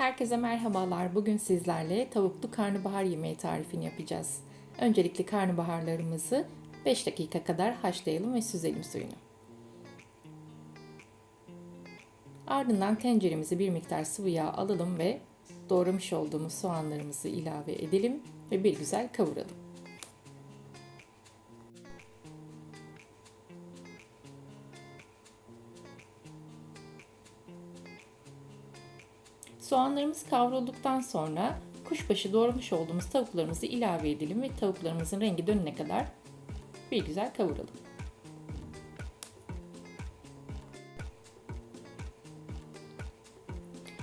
herkese merhabalar. Bugün sizlerle tavuklu karnabahar yemeği tarifini yapacağız. Öncelikle karnabaharlarımızı 5 dakika kadar haşlayalım ve süzelim suyunu. Ardından tenceremize bir miktar sıvı yağ alalım ve doğramış olduğumuz soğanlarımızı ilave edelim ve bir güzel kavuralım. Soğanlarımız kavrulduktan sonra kuşbaşı doğramış olduğumuz tavuklarımızı ilave edelim ve tavuklarımızın rengi dönene kadar bir güzel kavuralım.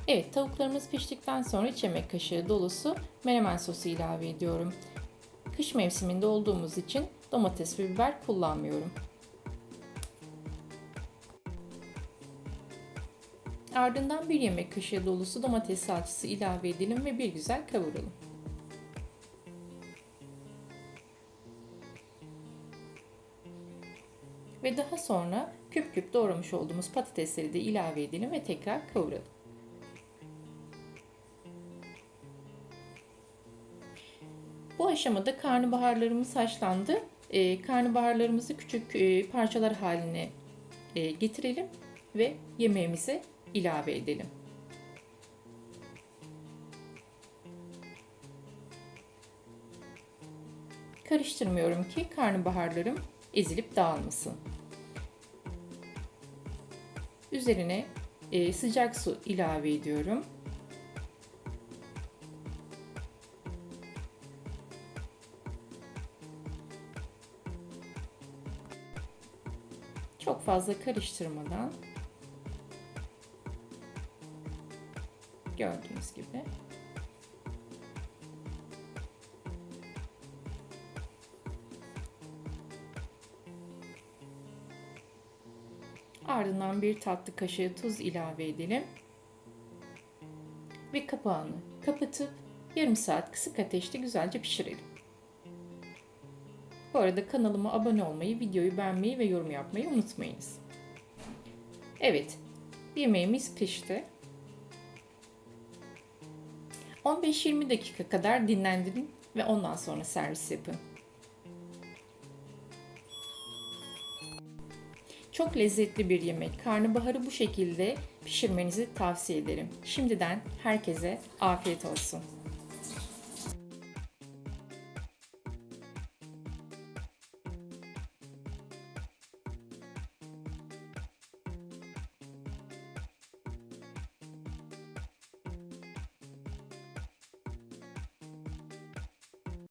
Evet tavuklarımız piştikten sonra 3 yemek kaşığı dolusu menemen sosu ilave ediyorum. Kış mevsiminde olduğumuz için domates ve biber kullanmıyorum. Ardından bir yemek kaşığı dolusu domates salçası ilave edelim ve bir güzel kavuralım. Ve daha sonra küp küp doğramış olduğumuz patatesleri de ilave edelim ve tekrar kavuralım. Bu aşamada karnabaharlarımız haşlandı. Ee, karnabaharlarımızı küçük e, parçalar haline e, getirelim ve yemeğimize ilave edelim. Karıştırmıyorum ki karnabaharlarım ezilip dağılmasın. Üzerine e, sıcak su ilave ediyorum. Çok fazla karıştırmadan Gördüğünüz gibi. Ardından bir tatlı kaşığı tuz ilave edelim. Ve kapağını kapatıp yarım saat kısık ateşte güzelce pişirelim. Bu arada kanalıma abone olmayı, videoyu beğenmeyi ve yorum yapmayı unutmayınız. Evet, yemeğimiz pişti. 15-20 dakika kadar dinlendirin ve ondan sonra servis yapın. Çok lezzetli bir yemek. Karnabaharı bu şekilde pişirmenizi tavsiye ederim. Şimdiden herkese afiyet olsun.